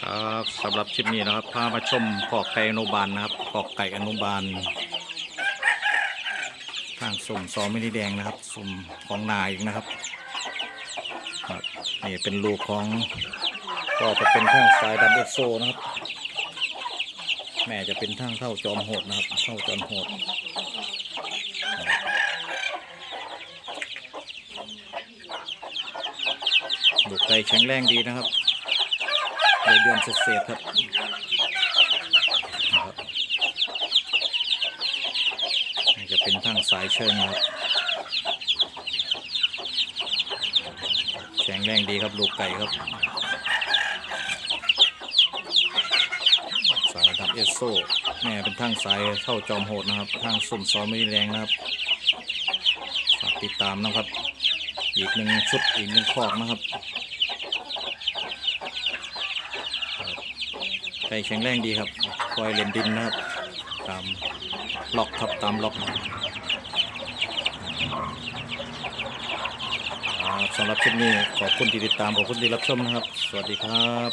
ครับสำหรับคลิปนี้นะครับพามาชมขอกไก่อนุบาลนะครับขอกไก่อนุบาลทางสุ่มซอไม่ได้แดงนะครับ สุ่มของนายอีกนะครับนี่เป็นลูกของก็จะเป็นทางสายดับเบลโซนะครับ แม่จะเป็นทางเข้าจอมโหดนะครับเข้าจอมโหดลูกไก่แข็งแรงดีนะครับ ในเดือนเศษครับนะครับนี่จะเป็นทั้งสายเชิงครับแข็งแรงดีครับลูกไก่ครับ สายทับเอสโซแม่เป็นทั้งสายเข้าจอมโหดนะครับทางสุ่มซ้อมไม่แรงนะครับฝากติดตามนะครับ อีกหนึ่งชุดอีกหนึ่งคอกนะครับ ไก่แข็งแรงดีครับคอยเล่นดินนะครับ ตามล็อกครับตามล็อกอ่าสำหรับคลิปนี้ขอบคุณที่ติดตามขอบคุณที่รับชมนะครับ สวัสดีครับ